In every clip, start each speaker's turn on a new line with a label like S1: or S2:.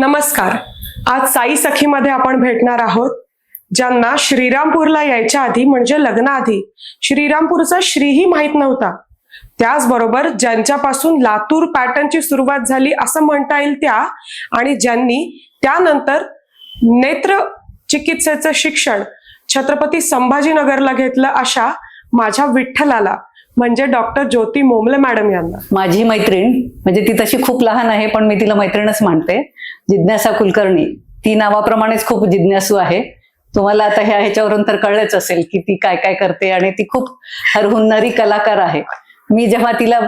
S1: नमस्कार. आज साई सखीमध्ये आपण भेटणार आहोत ज्यांना श्रीरामपूरला यायच्या आधी म्हणजे लग्नाआधी श्रीरामपूरचा श्रीही माहीत नव्हता. त्याचबरोबर ज्यांच्यापासून लातूर पॅटर्नची सुरुवात झाली असं म्हणता येईल त्या आणि ज्यांनी त्यानंतर नेत्र चिकित्सेचं शिक्षण छत्रपती संभाजीनगरला घेतलं अशा माझ्या विठ्ठलाला म्हणजे डॉक्टर ज्योती मोमले मॅडम यांना.
S2: माझी मैत्रीण म्हणजे ती तशी खूप लहान आहे पण मी तिला मैत्रीणच मानते. जिज्ञासा कुलकर्णी ती नावाप्रमाणेच खूप जिज्ञासू आहे. तुम्हाला आता ह्या ह्याच्यावरून तर कळलंच असेल की ती काय काय करते आणि ती खूप हरहुन्नरी कलाकार आहे. मी जेव्हा तिला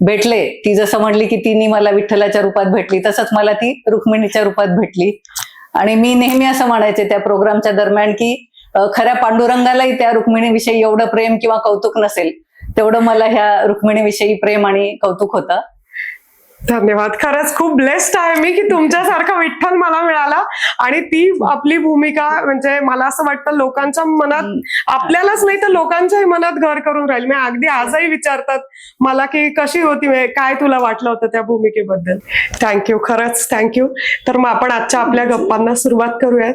S2: भेटले ती जसं म्हणली की तिने मला विठ्ठलाच्या रूपात भेटली तसंच मला ती रुक्मिणीच्या रूपात भेटली. आणि मी नेहमी असं म्हणायचे त्या प्रोग्रामच्या दरम्यान की खऱ्या पांडुरंगालाही त्या रुक्मिणीविषयी एवढं प्रेम किंवा कौतुक नसेल. तेवढं मला ह्या रुक्मिणीविषयी प्रेम आणि कौतुक होतं.
S1: धन्यवाद. खरंच खूप ब्लेस्ड आहे मी की तुमच्यासारखा विठ्ठल मला मिळाला आणि ती आपली भूमिका म्हणजे मला असं वाटतं लोकांच्या मनात आपल्यालाच नाही तर लोकांच्याही मनात घर करून राहील. मी अगदी आजही विचारतात मला की कशी होती म्हणजे काय तुला वाटलं होतं त्या भूमिकेबद्दल? थँक्यू खरंच थँक्यू तर मग आपण आजच्या आपल्या गप्पांना सुरुवात करूयात.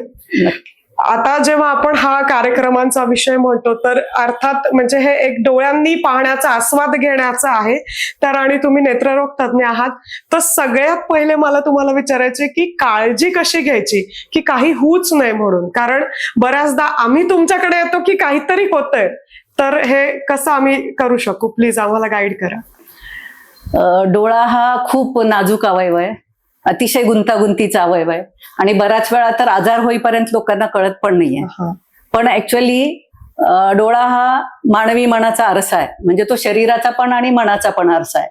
S1: आता जेव्हा आपण हा कार्यक्रमांचा विषय म्हणतो तर अर्थात म्हणजे हे एक डोळ्यांनी पाहण्याचा आस्वाद घेण्याचा आहे. तर आणि तुम्ही नेत्ररोग तज्ज्ञ आहात. तर सगळ्यात पहिले मला तुम्हाला विचारायचे की काळजी कशी घ्यायची? की काही होऊच नये म्हणून. कारण बऱ्याचदा आम्ही तुमच्याकडे येतो की काहीतरी होतंय. तर हे कसं आम्ही करू शकू? प्लीज आम्हाला गाईड करा.
S2: डोळा हा खूप नाजूक अवयव आहे. अतिशय गुंतागुंतीचा अवयव आहे. आणि बऱ्याच वेळा तर आजार होईपर्यंत लोकांना कळत पण नाहीये. पण ऍक्च्युअली डोळा हा मानवी मनाचा आरसा आहे. म्हणजे तो शरीराचा पण आणि मनाचा पण आरसा आहे.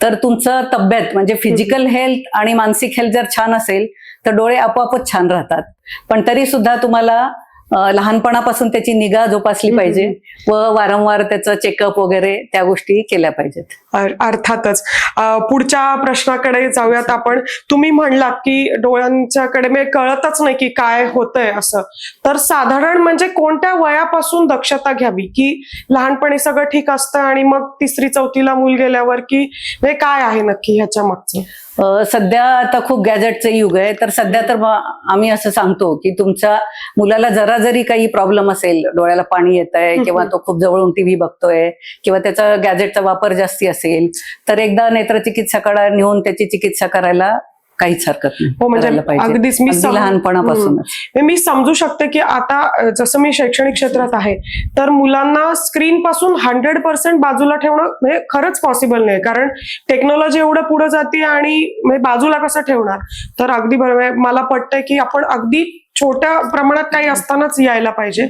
S2: तर तुमचं तब्येत म्हणजे फिजिकल हेल्थ आणि मानसिक हेल्थ जर छान असेल तर डोळे आपोआपच छान राहतात. पण तरी सुद्धा तुम्हाला लहानपणापासून त्याची निगा जोपासली. पाहिजे व वारंवार त्याचं चेकअप वगैरे त्या गोष्टी केल्या पाहिजेत.
S1: अर- अर्थातच. पुढच्या प्रश्नाकडे जाऊयात आपण. तुम्ही म्हणलात की डोळ्यांच्याकडे म्हणजे कळतच नाही की काय होतंय असं. तर साधारण म्हणजे कोणत्या वयापासून दक्षता घ्यावी? की लहानपणी सगळं ठीक असतं आणि मग तिसरी चौथीला मूल गेल्यावर की काय आहे नक्की ह्याच्या मागचं?
S2: सध्या आता खूप गॅजेटचं युग आहे. तर सध्या तर आम्ही असं सांगतो की तुमच्या मुलाला जरा जरी काही प्रॉब्लेम असेल डोळ्याला पाणी येत आहे किंवा तो खूप जवळून टीव्ही बघतोय किंवा त्याचा गॅजेटचा वापर जास्ती असेल तर एकदा नेत्रचिकित्सकाकडे नेऊन त्याची चिकित्सा करायला काहीच हरकत नाही.
S1: हो म्हणजे. अगदीच मी
S2: लहानपणापासूनच.
S1: म्हणजे मी समजू शकते की आता जसं मी शैक्षणिक क्षेत्रात आहे तर मुलांना स्क्रीन पासून हंड्रेड पर्सेंट बाजूला ठेवणं म्हणजे खरंच पॉसिबल नाही. कारण टेक्नॉलॉजी एवढं पुढे जाते आणि म्हणजे बाजूला कसं ठेवणार? तर अगदी बरोबर. मला पटतंय की आपण अगदी छोट्या प्रमाणात काही असतानाच यायला पाहिजे.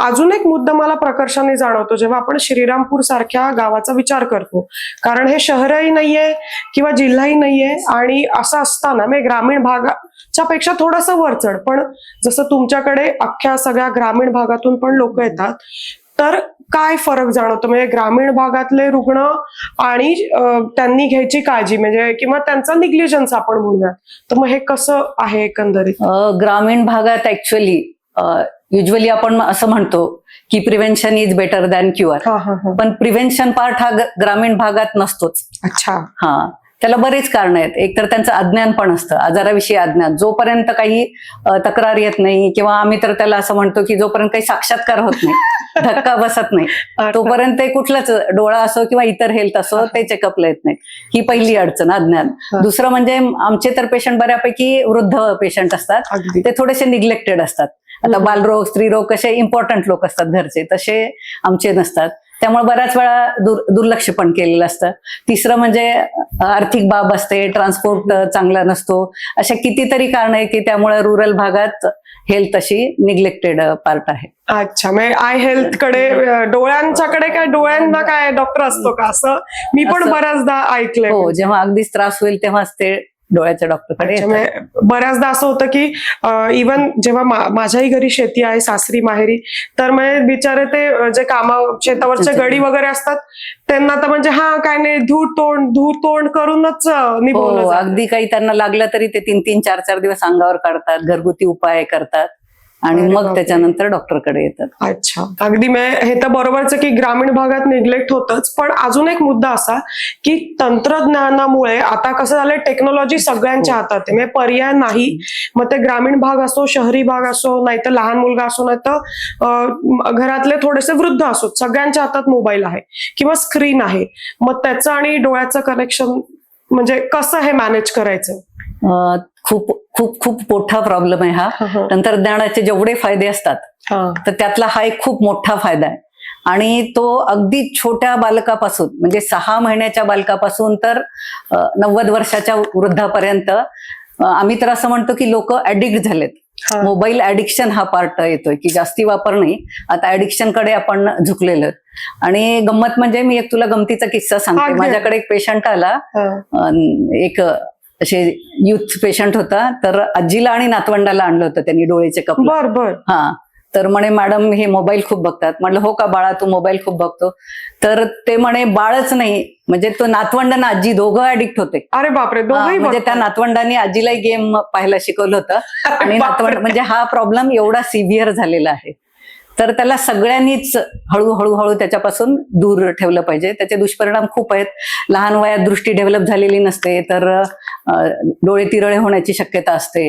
S1: अजून एक मुद्दा मला प्रकर्षाने जाणवतो जेव्हा आपण श्रीरामपूर सारख्या गावाचा विचार करतो. कारण हे शहरही नाहीये किंवा जिल्हाही नाहीये आणि असं असताना म्हणजे ग्रामीण भागाच्या पेक्षा थोडंसं वरचढ पण जसं तुमच्याकडे अख्ख्या सगळ्या ग्रामीण भागातून पण लोक येतात तर काय फरक जाणवतो? म्हणजे ग्रामीण भागातले रुग्ण आणि त्यांनी घ्यायची काळजी म्हणजे किंवा त्यांचा निग्लिजन्स आपण म्हणूयात. तर मग हे कसं आहे एकंदरीत?
S2: ग्रामीण भागात ऍक्च्युअली युजली आपण असं म्हणतो की prevention is better than cure पण प्रिव्हेन्शन पार्ट हा ग्रामीण भागात नसतोच.
S1: अच्छा.
S2: हा. त्याला बरेच कारण आहेत. एक तर त्यांचं अज्ञान पण असतं आजाराविषयी अज्ञान. जोपर्यंत काही तक्रार येत नाही किंवा आम्ही तर त्याला असं म्हणतो की जोपर्यंत काही साक्षात्कार होत नाही धक्का बसत नाही तोपर्यंत ते कुठलंच डोळा असो किंवा इतर हेल्थ असो ते चेकअपला येत नाही ही पहिली अडचण अज्ञान. दुसरं म्हणजे आमचे तर पेशंट बऱ्यापैकी वृद्ध पेशंट असतात. ते थोडेसे निग्लेक्टेड असतात. आता. बालरोग स्त्रीरोग कसे इम्पॉर्टंट लोक असतात घरचे तसे आमचे नसतात. त्यामुळे बऱ्याच वेळा दुर दुर्लक्ष पण केलेलं असतं. तिसरं म्हणजे आर्थिक बाब असते ट्रान्सपोर्ट चांगला नसतो. अशा कितीतरी कारण आहे की त्यामुळे रुरल भागात हेल्थ अशी निग्लेक्टेड पार्ट आहे.
S1: अच्छा म्हणजे आय हेल्थकडे डोळ्यांच्याकडे काय डोळ्यांना काय डॉक्टर असतो का असं? मी पण बऱ्याचदा ऐकलंय.
S2: हो जेव्हा अगदीच त्रास होईल तेव्हाच ते डोळ्याच्या डॉक्टरकडे.
S1: म्हणजे बऱ्याचदा असं होतं की इवन जेव्हा माझ्याही घरी शेती आहे सासरी माहेरी तर म्हणजे बिचारे ते जे कामा शेतावरचे. गडी वगैरे असतात त्यांना तर म्हणजे हा काय नाही धूळ तोंड धूळ तोंड करूनच निभवलं
S2: हो. अगदी काही त्यांना लागलं तरी ते तीन तीन चार चार दिवस अंगावर काढतात घरगुती उपाय करतात आणि मग. त्याच्यानंतर डॉक्टरकडे येतात.
S1: अच्छा. अगदी मे हे तर बरोबरच की ग्रामीण भागात निग्लेक्ट होतच. पण अजून एक मुद्दा असा की तंत्रज्ञानामुळे आता कसं झालंय टेक्नॉलॉजी सगळ्यांच्या
S2: हो.
S1: हातात आहे. म्हणजे पर्याय नाही. मग ते ग्रामीण भाग असो शहरी भाग असो नाहीतर लहान मुलगा असो नाहीतर घरातले थोडेसे वृद्ध असो सगळ्यांच्या हातात मोबाईल आहे किंवा स्क्रीन आहे. मग त्याचं आणि डोळ्याचं कनेक्शन म्हणजे कसं हे मॅनेज करायचं?
S2: खूप खूप खूप मोठा प्रॉब्लेम आहे हा तंत्रज्ञानाचे जेवढे फायदे असतात. तर त्यातला हा एक खूप मोठा फायदा आहे आणि तो अगदी छोट्या बालकापासून म्हणजे सहा महिन्याच्या बालकापासून तर नव्वद वर्षाच्या वृद्धापर्यंत आम्ही तर असं म्हणतो की लोक ऍडिक्ट झालेत. मोबाईल ऍडिक्शन हा पार्ट येतोय की जास्ती वापर नाही आता ऍडिक्शनकडे आपण झुकलेलो. आणि गंमत म्हणजे मी एक तुला गमतीचा किस्सा सांगते. माझ्याकडे एक पेशंट आला एक असे युथ पेशंट होता तर आजीला आणि नातवंडाला आणलं होतं त्यांनी डोळे चेकअप
S1: बर बर.
S2: हा तर म्हणे मॅडम हे मोबाईल खूप बघतात. म्हटलं हो का बाळा तू मोबाईल खूप बघतो. तर ते म्हणे बाळच नाही. म्हणजे तो नातवंड आणि आजी दोघं ऍडिक्ट होते.
S1: अरे बापरे दोघंही
S2: म्हणजे त्या. नातवंडांनी आजीलाही गेम पाहायला शिकवलं होतं. आणि नातवंड. म्हणजे हा प्रॉब्लेम एवढा सिव्हिअर झालेला आहे. तर त्याला सगळ्यांनीच हळूहळू हळू त्याच्यापासून दूर ठेवलं पाहिजे. त्याचे दुष्परिणाम खूप आहेत. लहान वयात दृष्टी डेव्हलप झालेली नसते तर डोळे तिरळे होण्याची शक्यता असते.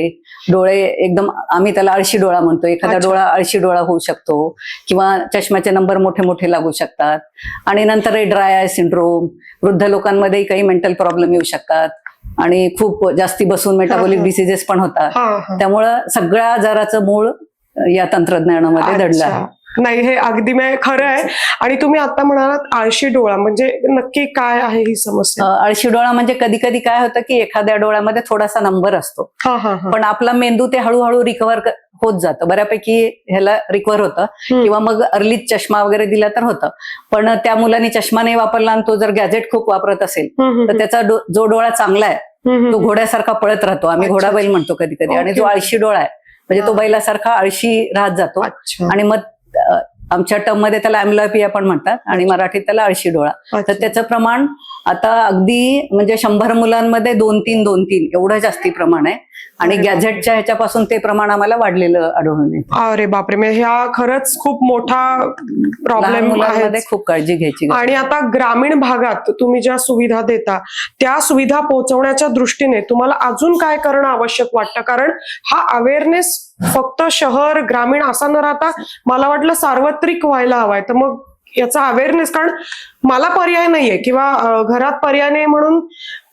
S2: डोळे एकदम आम्ही त्याला आळशी डोळा म्हणतो. एखादा. डोळा आळशी डोळा होऊ शकतो किंवा चष्म्याचे नंबर मोठे मोठे लागू शकतात. आणि नंतर ड्राय आय सिंड्रोम वृद्ध लोकांमध्येही काही मेंटल प्रॉब्लेम येऊ शकतात. आणि खूप जास्ती बसून मेटाबॉलिक. डिसिजेस पण होतात. त्यामुळं सगळ्या आजाराचं मूळ या तंत्रज्ञानामध्ये दडलं आहे.
S1: नाही हे अगदी खरं आहे. आणि तुम्ही आता म्हणालात आळशी डोळा. म्हणजे नक्की काय आहे ही समस्या?
S2: आळशी डोळा म्हणजे कधी कधी काय होतं की एखाद्या डोळ्यामध्ये थोडासा नंबर असतो. पण आपला मेंदू ते हळूहळू रिकवर होत जातं. बऱ्यापैकी ह्याला रिकवर होतं. किंवा मग अर्लीच चष्मा वगैरे दिला तर होतं. पण त्या मुलांनी चष्मा नाही वापरला आणि तो जर गॅजेट खूप वापरत असेल तर त्याचा जो डोळा चांगला आहे तो. घोड्यासारखा पळत राहतो. आम्ही घोडा बैल. म्हणतो कधी कधी आणि जो. आळशी डोळा आहे म्हणजे तो. बैलासारखा आळशी राहत जातो
S1: अच्छा
S2: आणि मग आमच्या टर्ममध्ये त्याला अँब्लॉपिया पण म्हणतात आणि मराठीत त्याला आळशी डोळा तर. त्याचं प्रमाण आता अगदी म्हणजे शंभर मुलांमध्ये दोन तीन दोन तीन एवढं जास्ती प्रमाण आहे. आणि. गॅझेटच्या ह्याच्यापासून ते प्रमाण आम्हाला वाढलेलं आढळून येतं.
S1: अरे बापरे म्हणजे ह्या खरंच खूप मोठा
S2: लहान
S1: प्रॉब्लेम
S2: मुलांमध्ये
S1: आहे
S2: खूप काळजी घ्यायची गरज
S1: आणि आता ग्रामीण भागात तुम्ही ज्या सुविधा देता त्या सुविधा पोहोचवण्याच्या दृष्टीने तुम्हाला अजून काय करणं आवश्यक वाटतं? कारण हा अवेअरनेस फक्त शहर ग्रामीण असा न राहता मला वाटलं सार्वत्रिक व्हायला हवाय. तर मग याचा अवेअरनेस कारण मला पर्याय नाहीये किंवा घरात पर्याय नाही म्हणून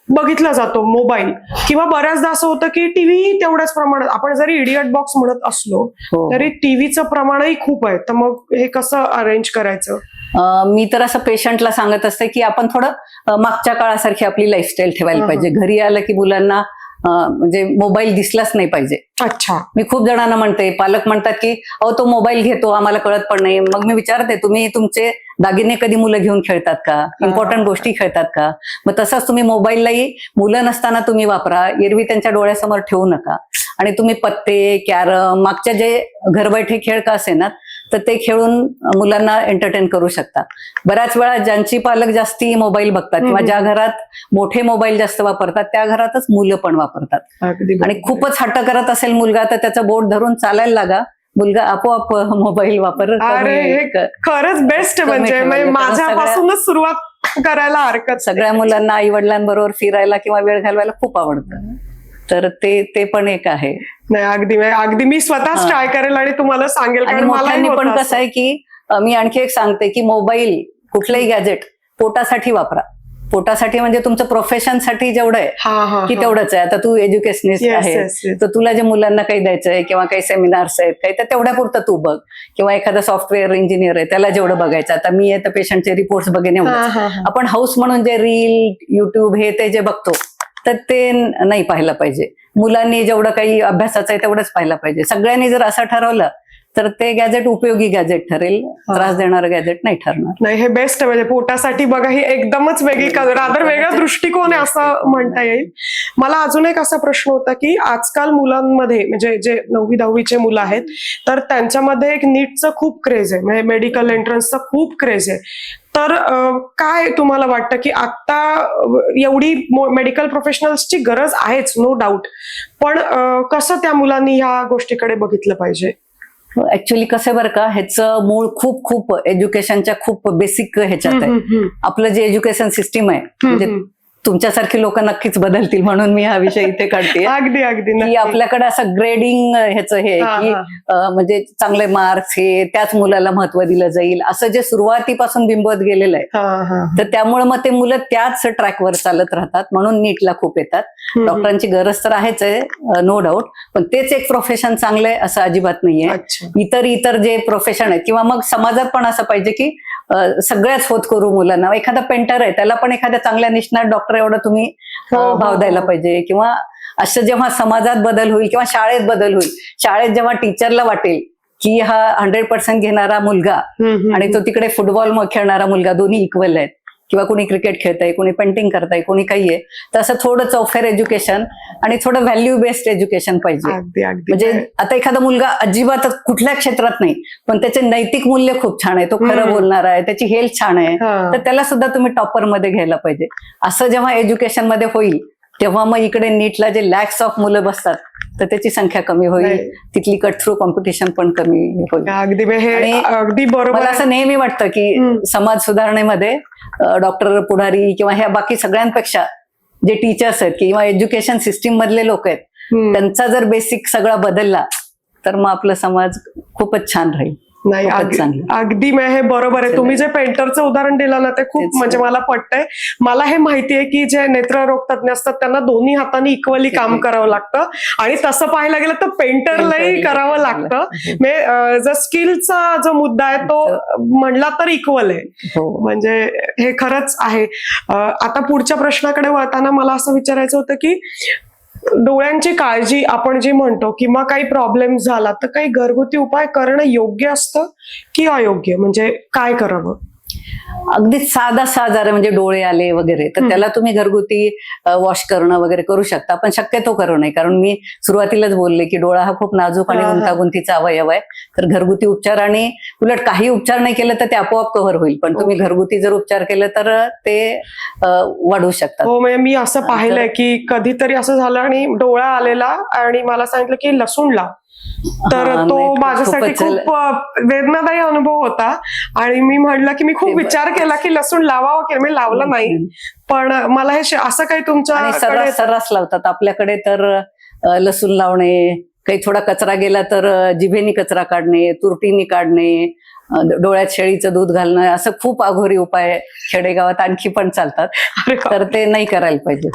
S1: बघितला जातो मोबाईल किंवा बऱ्याचदा असं होतं की टीव्ही तेवढ्याच प्रमाणात आपण जरी इडियट बॉक्स म्हणत असलो
S2: हो.
S1: तरी टीव्हीचं प्रमाणही खूप आहे. तर मग हे कसं अरेंज करायचं?
S2: मी तर असं पेशंटला सांगत असते की आपण थोडं मागच्या काळासारखी आपली लाईफस्टाईल ठेवायला पाहिजे. घरी आलं की मुलांना म्हणजे मोबाईल दिसलाच नाही पाहिजे.
S1: अच्छा.
S2: मी खूप जणांना म्हणते पालक म्हणतात की अहो तो मोबाईल घेतो आम्हाला कळत पण नाही. मग मी विचारते तुम्ही तुमचे दागिने कधी मुलं घेऊन खेळतात का? इम्पॉर्टंट गोष्टी खेळतात का? मग तसंच तुम्ही मोबाईललाही मुलं नसताना तुम्ही वापरा एरवी त्यांच्या डोळ्यासमोर ठेवू नका. आणि तुम्ही पत्ते कॅरम मागच्या जे घरबैठे खेळ का असे ना तर ते खेळून मुलांना एंटरटेन करू शकता बऱ्याच वेळा ज्यांची पालक जास्ती मोबाईल बघतात किंवा. ज्या घरात मोठे मोबाईल जास्त वापरतात त्या घरातच मुलं पण वापरतात आणि. खूपच हट्ट करत असेल मुलगा तर त्याचं बोट धरून चालायला लागा मुलगा आपोआप मोबाईल वापर
S1: अरे खरंच बेस्ट म्हणजे. म्हणजे माझ्यापासूनच सुरुवात करायला हरकत.
S2: सगळ्या मुलांना आई वडिलांबरोबर फिरायला किंवा वेळ घालवायला खूप आवडतं तर ते ते पण एक आहे.
S1: नाही अगदी म्हणजे अगदी मी स्वतःच. ट्राय करेल आणि तुम्हाला सांगेल
S2: पण कसं आहे की मी आणखी एक सांगते की मोबाईल कुठलंही गॅजेट पोटासाठी वापरा. पोटासाठी म्हणजे तुमचं प्रोफेशनसाठी जेवढं आहे
S1: हा हा
S2: की तेवढंच आहे. आता तू एज्युकेशनिस्ट आहे. तर तुला जे मुलांना काही द्यायचंय किंवा काही सेमिनार्स आहेत काही तर तेवढ्या पुरतं तू बघ. किंवा एखादा सॉफ्टवेअर इंजिनियर आहे त्याला जेवढं बघायचं आता मी आहे तर पेशंटचे रिपोर्ट्स बघेन. आपण हाऊस म्हणून जे रील युट्यूब हे ते जे बघतो तर ते नाही पाहिलं पाहिजे. मुलांनी जेवढं काही अभ्यासाचं आहे तेवढंच पाहिलं पाहिजे. सगळ्यांनी जर असं ठरवलं तर ते गॅजेट उपयोगी गॅजेट ठरेल. त्रास देणारं गॅजेट नाही ठरणार.
S1: नाही हे बेस्ट आहे. म्हणजे पोटासाठी बघा ही एकदमच वेगळी रादर वेगळा दृष्टिकोन आहे असं म्हणता येईल. मला अजून एक असा प्रश्न होता की आजकाल मुलांमध्ये म्हणजे जे नववी दहावीचे मुलं आहेत तर त्यांच्यामध्ये एक नीटचं खूप क्रेज आहे. म्हणजे मेडिकल एंट्रन्सचं खूप क्रेज आहे. तर काय तुम्हाला वाटतं की आता अं, एवढी मेडिकल प्रोफेशनल्सची गरज आहेच नो डाऊट पण कसं त्या मुलांनी ह्या गोष्टीकडे बघितलं पाहिजे?
S2: ऍक्च्युली कसं आहे बरं का ह्याचं मूळ खूप खूप एज्युकेशनच्या खूप बेसिक ह्याच्यात आहे आपलं जे एज्युकेशन सिस्टीम आहे म्हणजे. तुमच्यासारखी लोक नक्कीच बदलतील म्हणून मी हा विषय इथे काढते
S1: अगदी अगदी.
S2: आपल्याकडे असं ग्रेडिंग ह्याचं हे आहे की म्हणजे चांगले मार्क्स हे त्याच मुलाला महत्त्व दिलं जाईल. असं जे सुरुवातीपासून बिंबवत गेलेलं आहे. तर त्यामुळे मग ते मुलं त्याच ट्रॅकवर चालत राहतात म्हणून नीटला खूप येतात. डॉक्टरांची गरज तर आहेच आहे नो डाऊट पण तेच एक प्रोफेशन चांगलं आहे असं अजिबात नाहीये. इतर इतर जे प्रोफेशन आहे किंवा मग समाजात पण असं पाहिजे की सगळ्याच होत करू मुलांना. एखादा पेंटर आहे त्याला पण एखाद्या चांगल्या निष्णात डॉक्टर एवढं तुम्ही
S1: हो,
S2: अं,
S1: हो,
S2: भाव द्यायला
S1: हो.
S2: पाहिजे. किंवा असं जेव्हा समाजात बदल होईल किंवा शाळेत बदल होईल शाळेत जेव्हा टीचरला वाटेल की हा हंड्रेड पर्सेंट घेणारा मुलगा आणि तो तिकडे फुटबॉल खेळणारा मुलगा दोन्ही इक्वल आहेत. किंवा कोणी क्रिकेट खेळतंय कोणी पेंटिंग करताय कोणी काही आहे तर असं थोडं चौफेर एज्युकेशन आणि थोडं व्हॅल्यू बेस्ड एज्युकेशन पाहिजे म्हणजे आता एखादा मुलगा अजिबातच कुठल्या क्षेत्रात नाही पण त्याचे नैतिक मूल्य खूप छान आहे तो खरं. बोलणार आहे त्याची हेल्थ छान आहे. तर त्याला सुद्धा तुम्ही टॉपरमध्ये घ्यायला पाहिजे असं जेव्हा एज्युकेशनमध्ये होईल तेव्हा मग इकडे नीटला जे लॅक्स ऑफ मुलं बसतात तर त्याची संख्या कमी होईल. तिथली कट थ्रू कॉम्पिटिशन पण कमी होईल
S1: अगदी बरोबर.
S2: असं नेहमी वाटतं की. समाज सुधारणेमध्ये डॉक्टर पुढारी किंवा ह्या बाकी सगळ्यांपेक्षा जे टीचर्स आहेत किंवा एज्युकेशन सिस्टीम मधले लोक आहेत. त्यांचा जर बेसिक सगळा बदलला तर मग आपला समाज खूपच छान राहील
S1: नाही अगदी- मे हे बरोबर आहे. तुम्ही जे पेंटरचं उदाहरण दिलं ना ते खूप. म्हणजे मला पटतंय. मला हे माहिती आहे की जे नेत्ररोग तज्ञ असतात त्यांना दोन्ही हाताने इक्वली काम. करावं लागतं. आणि तसं पाहायला गेलं तर पेंटरलाही करावं लागतं. मे अं, जो स्किलचा जो मुद्दा आहे तो म्हणला तर इक्वल आहे.
S2: हो.
S1: म्हणजे हे खरंच आहे. आता पुढच्या प्रश्नाकडे वळताना मला असं विचारायचं होतं की डोळ्यांची काळजी आपण जी म्हणतो किंवा काही प्रॉब्लेम झाला तर काही घरगुती उपाय करणं योग्य असतं की अयोग्य? म्हणजे काय करावं?
S2: अगदीच साधा साधा म्हणजे डोळे आले वगैरे. तर. त्याला तुम्ही घरगुती वॉश करणं वगैरे करू शकता. पण शक्यतो करू नये. कारण मी सुरुवातीलाच बोलले की डोळा हा खूप नाजूक आणि
S1: हा, हा.
S2: गुंतागुंतीचा अवयव आहे. तर घरगुती उपचार आणि उलट काही उपचार नाही केलं तर ते आपोआप कव्हर होईल. पण तुम्ही
S1: ओके.
S2: घरगुती जर उपचार केलं तर ते अं, वाढवू शकतात.
S1: हो म्हणजे मी असं पाहिलंय की कधीतरी असं झालं आणि डोळा आलेला आणि मला सांगितलं की लसूण लाव तर तो माझ्यासाठी खूप वेदनादायी अनुभव होता. आणि मी म्हटलं की मी खूप विचार केला की लसूण लावावं की मी लावला नाही. पण मला हे असं काही तुमच्या
S2: सर्रास लावतात. आपल्याकडे तर लसूण लावणे काही थोडा कचरा गेला तर जिभेनी कचरा काढणे तुरटीनी काढणे डोळ्यात शेळीचं दूध घालणं असं खूप अघोरी उपाय खेडेगावात आणखी पण चालतात. तर ते नाही करायला पाहिजे.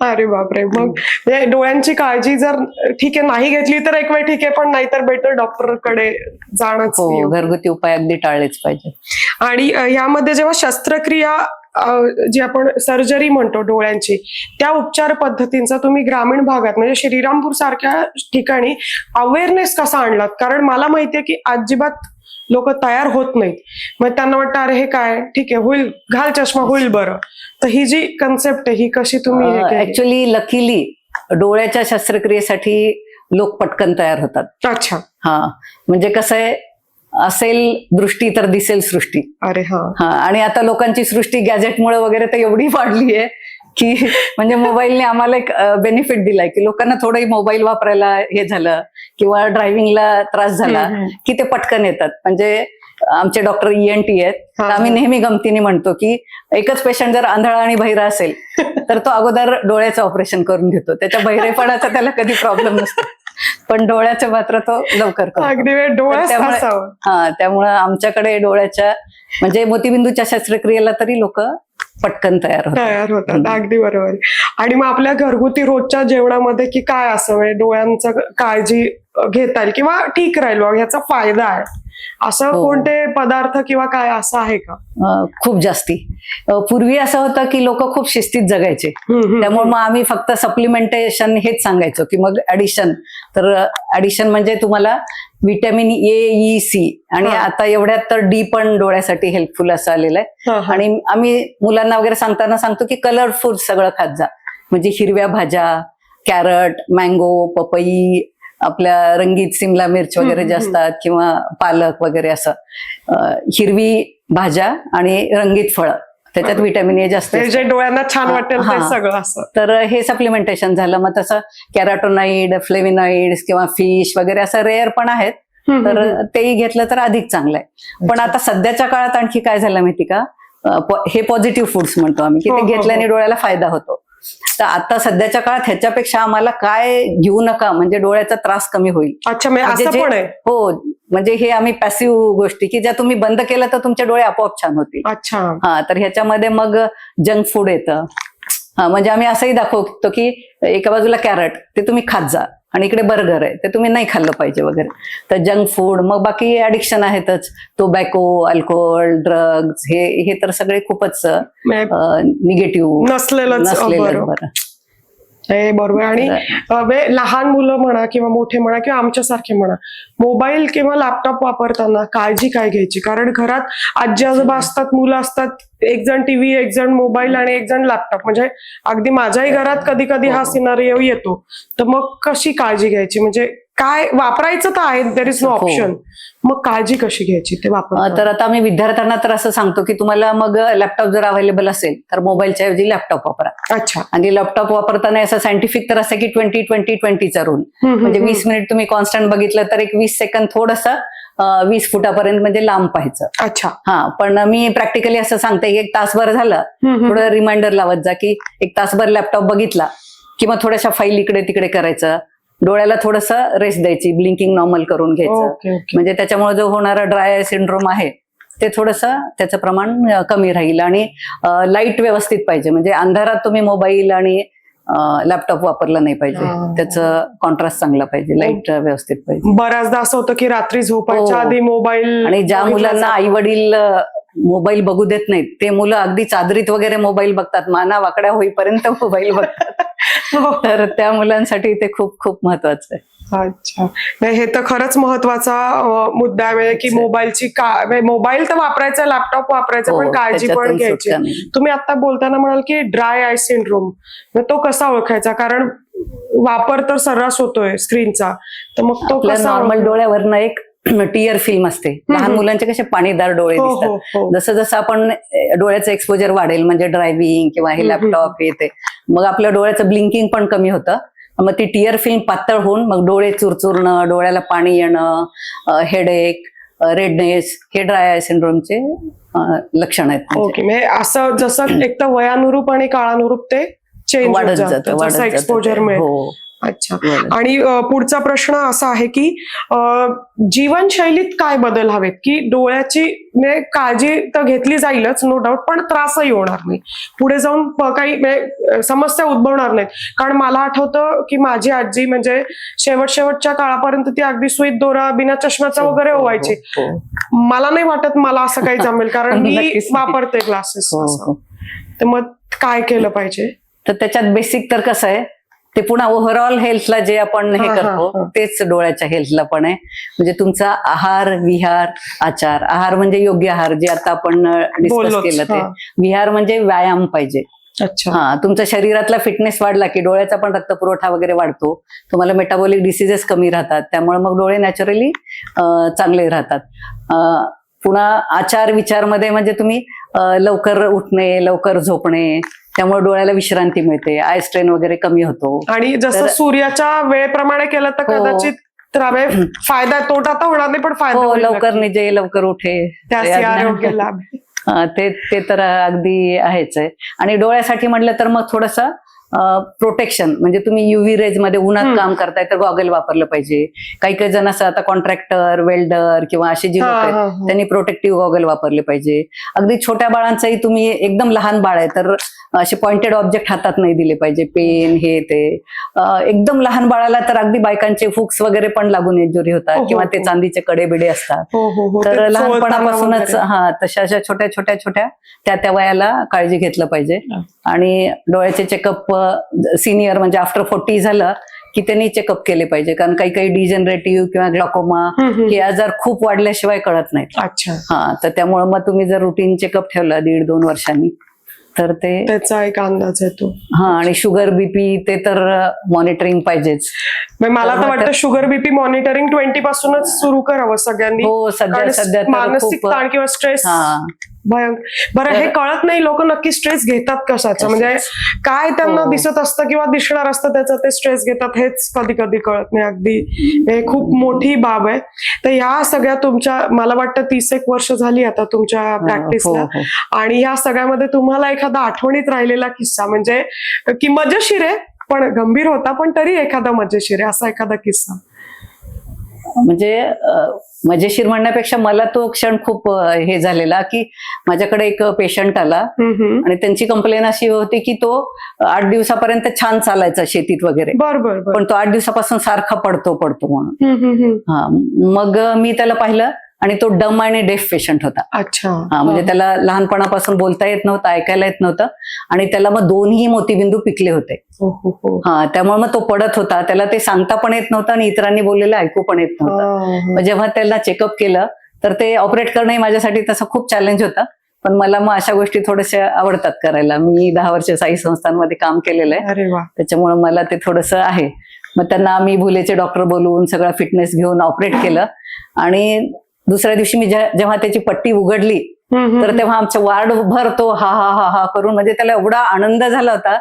S1: अरे बापरे. मग म्हणजे डोळ्यांची काळजी जर ठीक आहे नाही घेतली तर एक वेळ ठीक आहे पण नाहीतर बेटर डॉक्टरकडे जाणंच
S2: हो. घरगुती उपाय अगदी टाळलेच पाहिजे.
S1: आणि यामध्ये जेव्हा शस्त्रक्रिया जी आपण सर्जरी म्हणतो डोळ्यांची त्या उपचार पद्धतींचा तुम्ही ग्रामीण भागात म्हणजे श्रीरामपूर सारख्या ठिकाणी अवेअरनेस कसा आणलात? कारण मला माहितीये की अजिबात लोक तयार होत नाहीत. मग त्यांना वाटतं अरे हे काय? ठीक आहे होईल. घाल चष्मा होईल बरं. तर ही जी कन्सेप्ट आहे ही कशी तुम्ही?
S2: ऍक्च्युली लकीली डोळ्याच्या शस्त्रक्रियेसाठी लोक पटकन तयार होतात.
S1: अच्छा.
S2: हा. म्हणजे कसं आहे असेल दृष्टी तर दिसेल सृष्टी.
S1: अरे हा.
S2: हा आणि आता लोकांची सृष्टी गॅजेटमुळे वगैरे तर एवढी वाढली आहे की म्हणजे मोबाईलने आम्हाला एक बेनिफिट दिलाय की लोकांना थोडंही मोबाईल वापरायला हे झालं किंवा ड्रायव्हिंगला त्रास झाला. की ते पटकन येतात. म्हणजे आमचे डॉक्टर एन टी आहेत. तर आम्ही. नेहमी गमतीने म्हणतो की एकच पेशंट जर आंधळा आणि बहिरा असेल तर तो अगोदर डोळ्याचं ऑपरेशन करून घेतो. त्याच्या बहिरेपणाचा त्याला कधी प्रॉब्लेम नसतो. पण डोळ्याचं मात्र तो लवकर
S1: अगदी
S2: हा त्यामुळं आमच्याकडे डोळ्याच्या म्हणजे मोतीबिंदूच्या शस्त्रक्रियेला तरी लोक पटकन तयार होतात.
S1: तयार होतात. अगदी बरोबर. आणि मग आपल्या घरगुती रोजच्या जेवणामध्ये की काय असं डोळ्यांचं काळजी घेता येईल किंवा ठीक राहील बघ ह्याचा फायदा आहे असं
S2: हो.
S1: कोणते पदार्थ किंवा काय असं आहे का
S2: अं, खूप जास्ती अं, पूर्वी असं होतं की लोक खूप शिस्तीत जगायचे. त्यामुळे मग आम्ही फक्त सप्लिमेंटेशन हेच सांगायचो की मग ऍडिशन तर ऍडिशन म्हणजे तुम्हाला विटॅमिन ए ई सी आणि
S1: हा.
S2: आता एवढ्यात तर डी पण डोळ्यासाठी हेल्पफुल असं आलेलं आहे. आणि आम्ही मुलांना वगैरे सांगताना सांगतो की कलर फूड सगळं खात जा म्हणजे हिरव्या भाज्या कॅरट मँगो पपई आपल्या रंगीत सिमला मिर्च वगैरे जे. असतात किंवा पालक वगैरे असं हिरवी भाज्या आणि रंगीत फळं त्याच्यात विटॅमिन ए जास्त
S1: हे. जे डोळ्यांना छान
S2: हा,
S1: वाटेल ते
S2: हा.
S1: सगळं असं
S2: तर हे सप्लिमेंटेशन झालं मग तसं कॅराटोनाइड फ्लेविनॉइड्स किंवा फिश वगैरे असं रेअर पण आहेत तर तेही घेतलं तर अधिक चांगलं आहे पण. आता सध्याच्या काळात आणखी काय झालं माहिती का हे पॉझिटिव्ह फूड्स म्हणतो आम्ही की
S1: हो,
S2: ते
S1: हो,
S2: घेतल्याने
S1: हो.
S2: डोळ्याला फायदा होतो तर आता सध्याच्या काळात ह्याच्यापेक्षा आम्हाला काय घेऊ नका म्हणजे डोळ्याचा त्रास कमी होईल.
S1: अच्छा म्हणजे
S2: म्हणजे हो म्हणजे हे आम्ही पॅसिव्ह गोष्टी की ज्या तुम्ही बंद केल्या तर तुमचे डोळे आपोआप छान होतील.
S1: अच्छा.
S2: हा तर ह्याच्यामध्ये मग जंक फूड येतं. हा म्हणजे आम्ही असंही दाखवतो की एका बाजूला कॅरट ते तुम्ही खात जा. आणि इकडे बर्गर आहे ते तुम्ही नाही खाल्लं पाहिजे वगैरे. तर जंक फूड मग बाकी ऍडिक्शन आहेतच. टोबॅको अल्कोहोल ड्रग्ज हे हे तर सगळे खूपच
S1: म्हणजे
S2: निगेटिव्ह
S1: अं,
S2: नसलेलं
S1: बरं. बरोबर. आणि लहान मुलं म्हणा किंवा मोठे म्हणा किंवा आमच्यासारखे म्हणा मोबाईल किंवा लॅपटॉप वापरताना काळजी काय घ्यायची? कारण घरात आजी आजोबा असतात मुलं असतात एक जण टीव्ही एक जण मोबाईल आणि एक जण लॅपटॉप म्हणजे अगदी माझ्याही घरात कधी कधी हा सिनारिओ येतो. तर मग कशी काळजी घ्यायची? म्हणजे काय वापरायचं तर आहे देर इज नो. ऑप्शन मग काळजी कशी घ्यायची ते वापर
S2: तर आता आम्ही विद्यार्थ्यांना तर असं सांगतो की तुम्हाला मग लॅपटॉप जर अवेलेबल असेल तर मोबाईलच्या ऐवजी लॅपटॉप वापरा.
S1: अच्छा.
S2: आणि लॅपटॉप वापरताना असं सायंटिफिक तर असं की ट्वेंटी ट्वेंटी ट्वेंटीचा रूल म्हणजे. वीस मिनिट तुम्ही कॉन्स्टंट बघितलं तर एक वीस सेकंद थोडस वीस फुटापर्यंत म्हणजे लांब पाहायचं.
S1: अच्छा.
S2: हा पण मी प्रॅक्टिकली असं सांगते की एक तासभर झालं. थोडं रिमाइंडर लावत जा की एक तासभर लॅपटॉप बघितला किंवा थोड्याशा फाईल इकडे तिकडे करायचं. डोळ्याला थोडस रेस्ट द्यायची ब्लिंकिंग नॉर्मल करून घ्यायचं म्हणजे त्याच्यामुळे जो होणारा ड्राय सिंड्रोम आहे ते थोडस त्याचं प्रमाण कमी राहील आणि लाइट व्यवस्थित पाहिजे म्हणजे अंधारात तुम्ही मोबाईल आणि लॅपटॉप वापरला नाही पाहिजे. त्याचं कॉन्ट्रास्ट चांगला पाहिजे लाइट व्यवस्थित पाहिजे
S1: बऱ्याचदा असं होतं की रात्री झोपायच्या
S2: हो.
S1: आधी मोबाईल
S2: आणि ज्या मुलांना. आई वडील मोबाईल बघू देत नाहीत ते मुलं अगदी चादरीत वगैरे मोबाईल बघतात माना वाकड्या होईपर्यंत मोबाईल बघतात. तर त्या मुलांसाठी ते खूप खूप महत्वाचं आहे
S1: अच्छा नाही हे तर खरंच महत्त्वाचा मुद्दा आहे म्हणजे की. मोबाईलची का मोबाईल तर वापरायचा लॅपटॉप वापरायचा पण
S2: हो,
S1: काळजी पण घ्यायची. तुम्ही आता बोलताना म्हणाल की ड्राय आय सिंड्रोम तो कसा ओळखायचा कारण वापर तर सर्रास होतोय स्क्रीनचा तर मग तो
S2: नॉर्मल? डोळ्यावरनं एक टियर फिल्म असते लहान. मुलांचे कसे पाणीदार डोळे
S1: हो
S2: दिसतात
S1: हो हो
S2: जसं जसं आपण डोळ्याचं एक्सपोजर वाढेल म्हणजे ड्रायव्हिंग किंवा हे. लॅपटॉप हे ते मग आपल्या डोळ्याचं ब्लिंकिंग पण कमी होतं मग ती टियर फिल्म पातळ होऊन मग डोळे चुरचुरणं डोळ्याला पाणी येणं हेडेक रेडनेस हे ड्राय आय सिंड्रोमचे लक्षण आहेत.
S1: ओके म्हणजे असं जसं एक तर वयानुरूप आणि काळानुरूप ते चेंज
S2: वाढत जातं
S1: एक्सपोजर. मिळेल
S2: हो
S1: अच्छा. आणि पुढचा प्रश्न असा आहे की जीवनशैलीत काय बदल हवेत? की डोळ्याची म्हणजे काळजी तर घेतली जाईलच नो डाऊट पण त्रासही होणार नाही. पुढे जाऊन काही म्हणजे, समस्या उद्भवणार नाहीत. कारण मला आठवतं की माझी आजी म्हणजे शेवट शेवटच्या काळापर्यंत ती अगदी सुईत दोरा बिना चष्म्याचा वगैरे
S2: हो, हो, हो,
S1: मला नाही वाटत मला असं काही जमेल कारण मी. वापरते ग्लासेस
S2: हो, हो.
S1: तर मग काय केलं पाहिजे?
S2: तर त्याच्यात बेसिक तर कसं आहे? ते पुन्हा ओव्हरऑल हेल्थला जे आपण हे करतो. तेच डोळ्याच्या हेल्थला पण आहे. म्हणजे तुमचा आहार विहार आचार आहार म्हणजे योग्य आहार जे आता आपण डिस्कस केलं ते. विहार म्हणजे व्यायाम पाहिजे.
S1: अच्छा.
S2: हा तुमच्या शरीरातला फिटनेस वाढला की डोळ्याचा पण रक्तपुरवठा वगैरे वाढतो. तुम्हाला मेटाबॉलिक डिसिजेस कमी राहतात. त्यामुळे मग डोळे नॅचरली चांगले राहतात. पुन्हा आचार विचारमध्ये म्हणजे तुम्ही लवकर उठणे लवकर झोपणे त्यामुळे डोळ्याला विश्रांती मिळते आय स्ट्रेन वगैरे कमी होतो.
S1: आणि जसं सूर्याच्या वेळेप्रमाणे केलं तर
S2: हो.
S1: कदाचित फायदा तोटा तर होणार नाही पण फायदा
S2: हो लवकर. निजे लवकर उठे. ते ते तर अगदी आहेच आहे. आणि डोळ्यासाठी म्हटलं तर मग थोडस प्रोटेक्शन म्हणजे तुम्ही युव्ही रेजमध्ये उन्हात. काम करताय तर गॉगल वापरलं पाहिजे. काही काही जण असं आता कॉन्ट्रॅक्टर वेल्डर किंवा असे जे लोक
S1: हा,
S2: आहेत
S1: हा, हा.
S2: त्यांनी प्रोटेक्टिव्ह गॉगल वापरले पाहिजे. अगदी छोट्या बाळांचाही तुम्ही एकदम लहान बाळ आहे तर असे पॉइंटेड ऑब्जेक्ट हातात नाही दिले पाहिजे. पेन हे ते. एकदम लहान बाळाला तर अगदी बायकांचे फुक्स वगैरे पण लागून इंजुरी
S1: हो,
S2: होतात
S1: हो,
S2: किंवा ते
S1: हो.
S2: चांदीचे कडे बिडे असतात.
S1: हो हो हो.
S2: तर लहानपणापासूनच. हा तशा अशा छोट्या छोट्या छोट्या त्या त्या वयाला काळजी घेतलं पाहिजे. आणि डोळ्याचे चेकअप सिनियर म्हणजे आफ्टर फोर्टी झालं की त्यांनी चेकअप केले पाहिजे. कारण काही काही डिजनरेटिव्ह किंवा ग्लॉकोमा. हे आजार खूप वाढल्याशिवाय कळत नाहीत.
S1: अच्छा.
S2: हा तर त्यामुळे मग तुम्ही जर रुटीन चेकअप ठेवला दीड दोन वर्षांनी तर ते
S1: त्याचा एक अंदाज येतो.
S2: हा आणि शुगर बीपी ते तर मॉनिटरिंग पाहिजेच.
S1: मला तर वाटतं शुगर बीपी मॉनिटरिंग ट्वेंटी पासूनच सुरू करावं सगळ्यांनी.
S2: हो सध्या सध्या
S1: मानसिक ताण किंवा स्ट्रेस भयंकर बरं हे कळत नाही लोक नक्की स्ट्रेस घेतात कशाचं. म्हणजे काय त्यांना
S2: हो.
S1: दिसत असतं किंवा दिसणार असतं त्याचं ते स्ट्रेस घेतात हेच कधी कधी कळत नाही. अगदी हे खूप मोठी बाब आहे. तर ह्या सगळ्या तुमच्या मला वाटतं तीस एक वर्ष झाली आता तुमच्या
S2: हो,
S1: प्रॅक्टिसला
S2: हो.
S1: आणि ह्या सगळ्यामध्ये तुम्हाला एखादा आठवणीत राहिलेला किस्सा म्हणजे की मजेशीर आहे पण गंभीर होता पण तरी एखादा मजेशीर आहे असा एखादा किस्सा.
S2: म्हणजे मजेशीर म्हणण्यापेक्षा मला तो क्षण खूप हे झालेला की माझ्याकडे एक पेशंट आला. आणि त्यांची कंप्लेन अशी होती की तो आठ दिवसापर्यंत छान चालायचा शेतीत वगैरे
S1: बर बर बर
S2: पण तो आठ दिवसापासून सारखा पडतो पडतो म्हणून. हा मग मी त्याला पाहिलं आणि तो डम आणि डेफ पेशंट होता.
S1: अच्छा.
S2: हा म्हणजे त्याला लहानपणापासून बोलता येत नव्हतं ऐकायला येत नव्हतं. आणि त्याला मग दोन्ही मोतीबिंदू पिकले होते.
S1: हो, हो, हो.
S2: हा त्यामुळे मग तो पडत होता. त्याला ते सांगता पण येत नव्हतं आणि इतरांनी बोललेलं ऐकू पण येत नव्हतं. जेव्हा त्याला चेकअप केलं तर ते ऑपरेट करणंही माझ्यासाठी तसं खूप चॅलेंज होतं. पण मला मग अशा गोष्टी थोड्याशा आवडतात करायला. मी दहा वर्ष साई संस्थांमध्ये काम केलेलं आहे. त्याच्यामुळे मला ते थोडंसं आहे. मग त्यांना आम्ही भुलेचे डॉक्टर बोलवून सगळा फिटनेस घेऊन ऑपरेट केलं. आणि दुसऱ्या दिवशी मी जेव्हा त्याची पट्टी उघडली तर तेव्हा आमच्या वार्ड भर तो हा हा हा हा करून. म्हणजे त्याला एवढा आनंद झाला होता.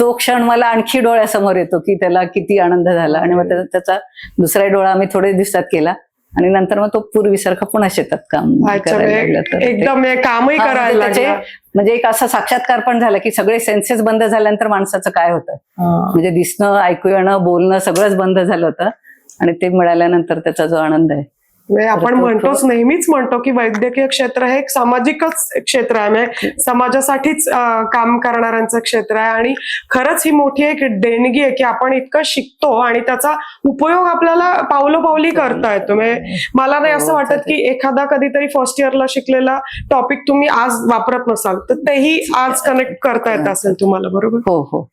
S2: तो क्षण मला आणखी डोळ्यासमोर येतो की त्याला किती आनंद झाला. आणि मग त्या- त्याचा दुसरा डोळा आम्ही थोडे दिवसात केला. आणि नंतर मग तो पूर्वीसारखा पुन्हा शेतात काम
S1: म्हणजे एकदम कामही
S2: म्हणजे
S1: करायला
S2: त्याचे-
S1: लागला.
S2: म्हणजे एक असा साक्षात्कार पण झाला की सगळे सेन्सेस बंद झाल्यानंतर माणसाचं काय होतं? म्हणजे दिसणं ऐकू येणं बोलणं सगळंच बंद झालं होतं. आणि ते मिळाल्यानंतर त्याचा जो आनंद आहे
S1: म्हणजे आपण
S2: तो-
S1: म्हणतोच नेहमीच म्हणतो की वैद्यकीय क्षेत्र हे एक सामाजिकच क्षेत्र आहे. म्हणजे समाजासाठीच अं, काम करणाऱ्यांचं क्षेत्र आहे. आणि खरंच ही मोठी एक देणगी आहे की आपण इतकं शिकतो आणि त्याचा उपयोग आपल्याला पावलोपावली करता येतो. म्हणजे मला नाही असं
S2: हो,
S1: वाटत की एखादा कधीतरी फर्स्ट इयरला शिकलेला टॉपिक तुम्ही आज वापरत नसाल तर तेही आज कनेक्ट करता येत असेल तुम्हाला बरोबर?
S2: हो हो.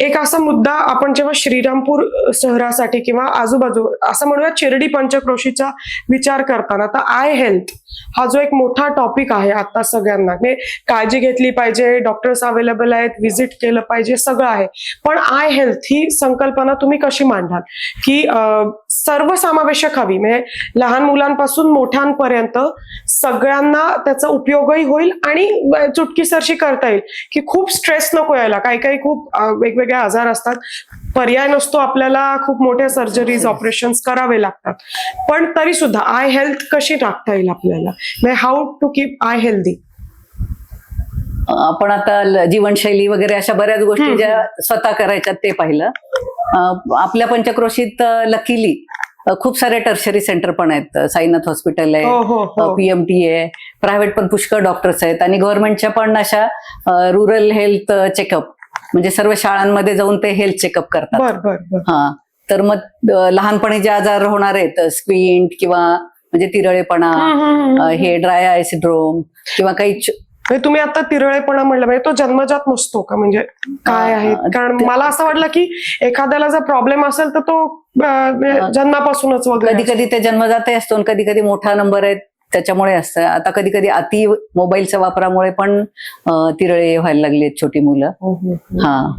S1: एक असा मुद्दा आपण जेव्हा श्रीरामपूर शहरासाठी किंवा आजूबाजू असं म्हणूया चिरडी पंचक्रोशीचा विचार करताना तर आय हेल्थ हा जो एक मोठा टॉपिक आहे आता सगळ्यांना. म्हणजे काळजी घेतली पाहिजे डॉक्टर्स अवेलेबल आहेत व्हिजिट केलं पाहिजे सगळं आहे. पण आय हेल्थ ही संकल्पना तुम्ही कशी मांडाल? की सर्वसमावेशक हवी. म्हणजे लहान मुलांपासून मोठ्यांपर्यंत सगळ्यांना त्याचा उपयोगही होईल आणि चुटकीसरशी करता येईल. की खूप स्ट्रेस नको यायला. काही काही खूप अं, वेगवेगळे आजार असतात. पर्याय नसतो आपल्याला खूप मोठ्या सर्जरीज ऑपरेशन करावे लागतात. पण तरी सुद्धा आय हेल्थ कशी टाकता येईल आपल्याला? How to keep eye healthy
S2: आपण आता जीवनशैली वगैरे अशा बऱ्याच गोष्टी. ज्या स्वतः करायच्यात ते पाहिलं. आपल्या पंचक्रोशीत लकीली खूप सारे टर्शरी सेंटर पण आहेत. साईनाथ हॉस्पिटल आहे
S1: हो हो हो.
S2: पीएमटी आहे प्रायव्हेट पण पुष्कळ डॉक्टर्स आहेत. आणि गव्हर्नमेंटच्या पण अशा रुरल हेल्थ चेकअप म्हणजे सर्व शाळांमध्ये जाऊन ते हेल्थ चेकअप करतात.
S1: बर बर बर.
S2: हा. तर मग लहानपणी जे आजार होणार आहेत स्क्विंट किंवा म्हणजे तिरळेपणा हे ड्राय आय सिड्रोम किंवा काही
S1: तुम्ही आता तिरळेपणा म्हणलं म्हणजे तो जन्मजात नसतो का? म्हणजे काय आहे? कारण मला असं वाटलं की एखाद्याला जर प्रॉब्लेम असेल तर तो म्हणजे जन्मापासूनच वगैरे
S2: कधी कधी ते जन्मजातही असतो कधी कधी मोठा नंबर आहे त्याच्यामुळे असतं आता कधी कधी अति मोबाईलच्या वापरामुळे पण तिरळे व्हायला लागली आहेत छोटी मुलं
S1: हो, हो, हो.
S2: हा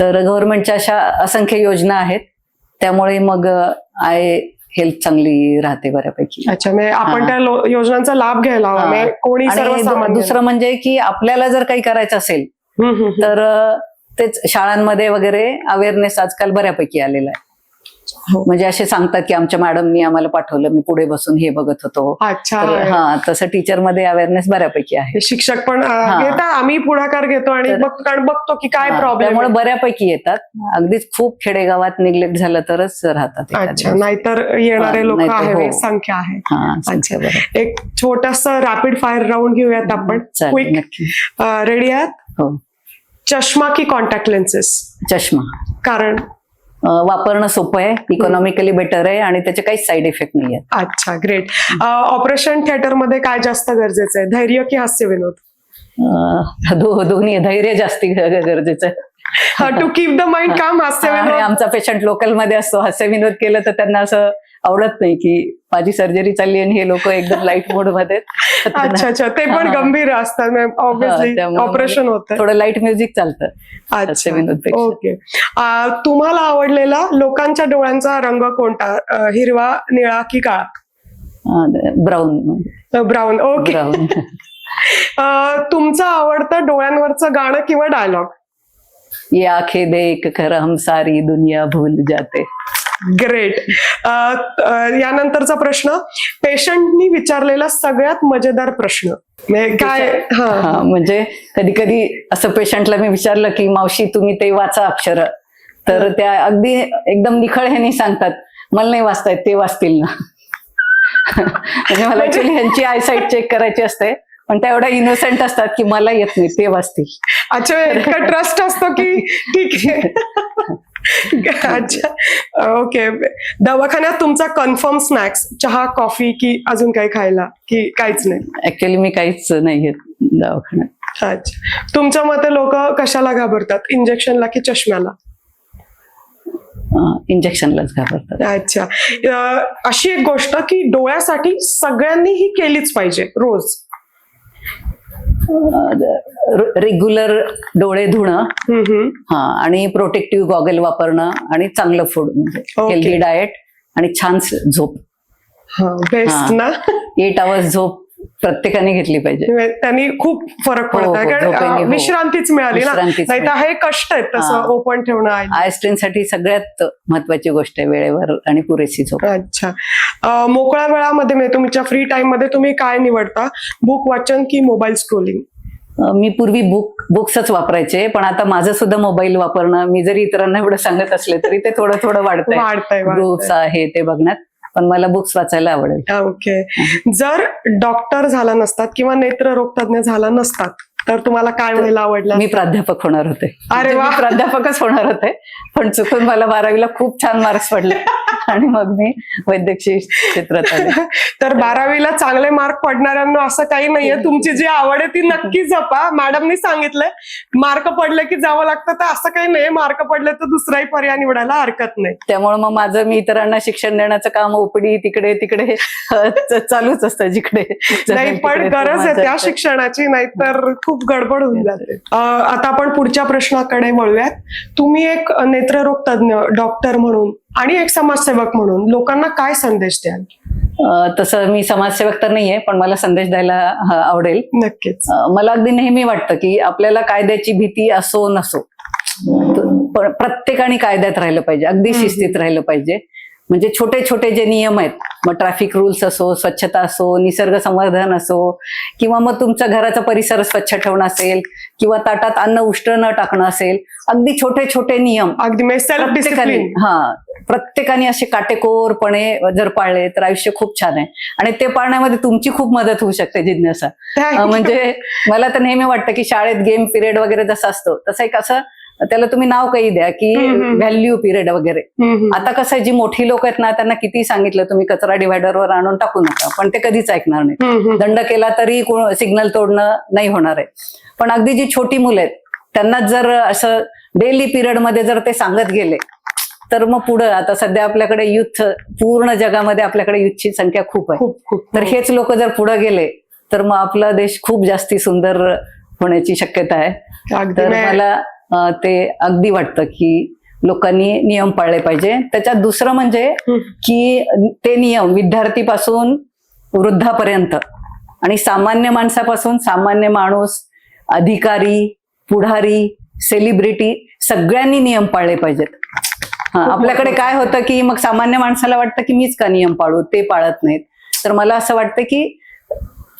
S2: तर गव्हर्नमेंटच्या अशा असंख्य योजना आहेत त्यामुळे मग आय हेल्थ चांगली राहते बऱ्यापैकी
S1: अच्छा म्हणजे आपण. त्या योजनांचा लाभ घ्यायला. म्हणजे कोणी
S2: दुसरं म्हणजे की आपल्याला जर काही करायचं असेल. तर तेच शाळांमध्ये वगैरे अवेअरनेस आजकाल बऱ्यापैकी आलेला आहे. म्हणजे असे सांगतात की आमच्या मॅडमनी आम्हाला पाठवलं मी पुढे बसून हे बघत होतो.
S1: अच्छा.
S2: हा तसं टीचरमध्ये अवेअरनेस बऱ्यापैकी आहे.
S1: हे शिक्षक पण
S2: हा.
S1: घेतात आम्ही पुढाकार घेतो आणि बघतो की काय
S2: हा,
S1: प्रॉब्लेम
S2: त्यामुळे बऱ्यापैकी येतात. अगदीच खूप खेडेगावात निग्लेक्ट झालं तरच राहतात.
S1: नाहीतर येणारे
S2: हा,
S1: लोक आहे
S2: हो.
S1: संख्या आहे.
S2: हा.
S1: एक छोटस रॅपिड फायर राऊंड घेऊयात आपण. क्विक रेडी आहात?
S2: हो.
S1: चष्मा की कॉन्टॅक्ट लेन्सेस
S2: चष्मा.
S1: कारण
S2: वापरणं सोपं आहे. इकॉनॉमिकली बेटर आहे आणि त्याचे काहीच साईड इफेक्ट नाही आहेत
S1: अच्छा ग्रेट ऑपरेशन थिएटरमध्ये काय जास्त गरजेचं आहे? धैर्य की हास्य विनोद?
S2: दोन्ही धैर्य जास्ती गरजेचं आहे.
S1: टू कीप द माइंड काम हास्य विनोद?
S2: आमचा पेशंट लोकलमध्ये असतो. हास्य विनोद केलं तर त्यांना असं आवडत नाही की माझी सर्जरी चालली आणि हे लोक एकदम लाइट मोडमध्ये
S1: अच्छा अच्छा. ते पण. गंभीर असतात ऑब्विसली ऑपरेशन होतं
S2: थोडं लाइट म्युझिक चालतं.
S1: ओके. तुम्हाला आवडलेला लोकांच्या डोळ्यांचा रंग कोणता? हिरवा निळा की काळा?
S2: Brown
S1: brown okay.
S2: ब्राऊन
S1: तुमचं आवडतं डोळ्यांवरचं गाणं किंवा डायलॉग
S2: ये आंखें देख कर हम सारी दुनिया भूल जाते.
S1: ग्रेट यानंतरचा प्रश्न पेशंटनी विचारलेला सगळ्यात मजेदार प्रश्न. म्हणजे काय? हा.
S2: म्हणजे कधी कधी असं पेशंटला मी विचारलं की मावशी तुम्ही ते वाचा अक्षर. तर त्या अगदी एकदम निखळ ह्यांनी सांगतात मला नाही वाचता येत ते वाचतील ना. म्हणजे मला ऍक्च्युली ह्यांची आयसाईट चेक करायची असते पण त्या एवढ्या इनोसेंट असतात की मला येत नाही ते वाचतील.
S1: अच्छा ट्रस्ट असतो की ठीक आहे. अच्छा. ओके दवाखान्यात तुमचा कन्फर्म स्नॅक्स चहा कॉफी की अजून काही खायला? की काहीच नाही?
S2: ऍक्च्युली मी काहीच नाही घेत दवाखान्यात.
S1: अच्छा. तुमच्या मते लोक कशाला घाबरतात? इंजेक्शनला की चष्म्याला?
S2: इंजेक्शनलाच घाबरतात.
S1: अच्छा. अशी एक गोष्ट की डोळ्यासाठी सगळ्यांनी ही केलीच पाहिजे रोज.
S2: रेग्युलर डोळे धुणं. हा आणि प्रोटेक्टिव्ह गॉगल वापरणं आणि चांगलं फूड म्हणजे. हेल्दी डाएट आणि छान झोप
S1: बेस्ट. ना
S2: एट आवर्स झोप प्रत्येकाने घेतली पाहिजे.
S1: म्हणजे त्यांनी खूप फरक
S2: हो,
S1: पडत आहे
S2: हो,
S1: कारण अं,
S2: हो.
S1: विश्रांतीच मिळाली ना. नाही तर हे कष्ट आहेत तसं
S2: हा.
S1: ओपन ठेवणं
S2: आयसाठी सगळ्यात महत्वाची गोष्ट आहे वेळेवर आणि पुरेशी झोप.
S1: अच्छा. मोकळ्या वेळामध्ये म्हणजे तुमच्या फ्री टाइममध्ये तुम्ही काय निवडता? बुक वाचन की मोबाईल स्क्रोलिंग?
S2: मी पूर्वी बुक बुक्सच वापरायचे पण आता माझं सुद्धा मोबाईल वापरणं मी जरी इतरांना एवढं सांगत असले तरी ते थोडं थोडं वाढतंय. ग्रुप्स. आहे ते बघण्यात. पण मला बुक्स वाचायला आवडेल.
S1: ओके जर डॉक्टर झाला नसतात किंवा नेत्ररोग तज्ञ झाला नसतात तर तुम्हाला काय व्हायला आवडलं?
S2: मी प्राध्यापक होणार होते.
S1: अरे वा.
S2: मी प्राध्यापकच होणार होते पण चुकून मला बारावीला खूप छान मार्क्स पडले. आणि मग मी वैद्यकीय क्षेत्रात आले.
S1: तर बारावीला चांगले मार्क पडणाऱ्यांना असं काही नाहीये. तुमची जी आवड आहे ती नक्की जपा. मॅडमनी सांगितलंय मार्क पडले की जावं लागतं तर असं काही नाही मार्क पडले तर दुसराही पर्याय निवडायला हरकत नाही.
S2: त्यामुळे मग माझं मी इतरांना शिक्षण देण्याचं काम ओपडी तिकडे तिकडे चालूच असतं जिकडे.
S1: नाही पण गरज आहे त्या. शिक्षणाची नाही तर खूप गडबड होऊन जाते. आता आपण पुढच्या प्रश्नाकडे वळूयात. तुम्ही एक नेत्ररोग तज्ञ डॉक्टर म्हणून आणि एक समाजसेवक म्हणून लोकांना काय संदेश द्याल?
S2: तसं मी समाजसेवक तर नाहीये पण मला संदेश द्यायला आवडेल.
S1: नक्कीच.
S2: मला अगदी नेहमी वाटतं की आपल्याला कायद्याची भीती असो नसो प्रत्येकाने कायद्यात राहिलं पाहिजे अगदी. शिस्तीत राहिलं पाहिजे. म्हणजे छोटे छोटे जे नियम आहेत मग ट्रॅफिक रूल्स असो स्वच्छता असो निसर्ग संवर्धन असो किंवा मग तुमचा घराचा परिसर स्वच्छ ठेवणं असेल किंवा ताटात अन्न उष्ट न टाकणं असेल अगदी छोटे छोटे नियम
S1: अगदी सेल्फ
S2: प्रत्येकाने हा प्रत्येकाने असे काटेकोरपणे जर पाळले तर आयुष्य खूप छान आहे. आणि ते पाळण्यामध्ये तुमची खूप मदत होऊ शकते जिज्ञासा. म्हणजे मला तर नेहमी वाटतं की शाळेत गेम पिरियड वगैरे जसं असतो तसं एक असं त्याला तुम्ही नाव काही द्या की. व्हॅल्यू पिरियड वगैरे. आता कसं आहे जी मोठी लोक आहेत ना त्यांना किती सांगितलं तुम्ही कचरा डिव्हायडरवर आणून टाकू नका. पण ते कधीच ऐकणार नाही दंड केला तरी सिग्नल तोडणं नाही होणार आहे. पण अगदी जी छोटी मुलं आहेत त्यांना जर असं डेली पिरियडमध्ये जर ते सांगत गेले तर मग पुढं आता सध्या आपल्याकडे युथ पूर्ण जगामध्ये आपल्याकडे युथची संख्या खूप आहे. तर हेच लोक जर पुढे गेले तर मग आपला देश खूप जास्ती सुंदर होण्याची शक्यता आहे. तर. मला ते अगदी वाटतं की लोकांनी नियम पाळले पाहिजे. त्याच्यात दुसरं म्हणजे. की ते नियम विद्यार्थीपासून वृद्धापर्यंत आणि सामान्य माणसापासून सामान्य माणूस अधिकारी पुढारी सेलिब्रिटी सगळ्यांनी नियम पाळले पाहिजेत. हा, आपल्याकडे काय होतं की मग सामान्य माणसाला वाटतं की मीच का नियम पाळू? ते पाळत नाहीत. तर मला असं वाटतं की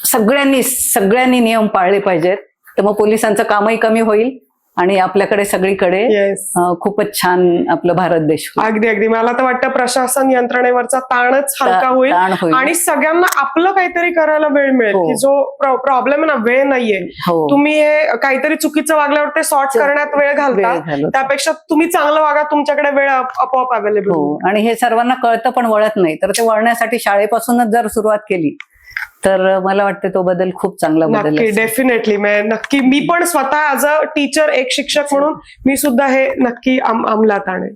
S2: सगळ्यांनी सगळ्यांनी नियम पाळले पाहिजेत. तर मग पोलिसांचं कामही कमी होईल. आणि आपल्याकडे सगळीकडे खूपच छान आपलं भारत देश.
S1: अगदी अगदी. मला तर वाटतं प्रशासन यंत्रणेवरचा ताणच हलका होईल आणि सगळ्यांना आपलं काहीतरी करायला वेळ मिळेल
S2: हो.
S1: की जो प्रॉब्लेम ना वेळ नाहीये.
S2: हो.
S1: तुम्ही हे काहीतरी चुकीचं वागल्यावर ते सॉर्ट करण्यात वेळ घालता. त्यापेक्षा तुम्ही चांगलं वागा तुमच्याकडे वेळ आप- आपोआप अवेलेबल
S2: हो. आणि हे सर्वांना कळतं पण वळत नाही. तर ते वळण्यासाठी शाळेपासूनच जर सुरुवात केली तर मला वाटतं तो बदल खूप चांगला बदल.
S1: डेफिनेटली नक्की. मी पण स्वतः ऍज अ टीचर एक शिक्षक म्हणून मी सुद्धा हे नक्की अम- अंमलात आणेल.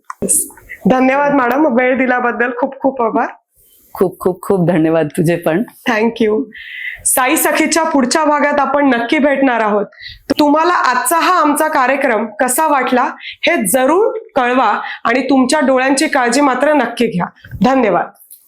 S1: धन्यवाद मॅडम वेळ दिल्याबद्दल खूप खूप आभार.
S2: खूप खूप खूप धन्यवाद तुझे पण.
S1: थँक्यू साई सखीच्या पुढच्या भागात आपण नक्की भेटणार आहोत. तुम्हाला आजचा हा आमचा कार्यक्रम कसा वाटला हे जरूर कळवा आणि तुमच्या डोळ्यांची काळजी मात्र नक्की घ्या. धन्यवाद.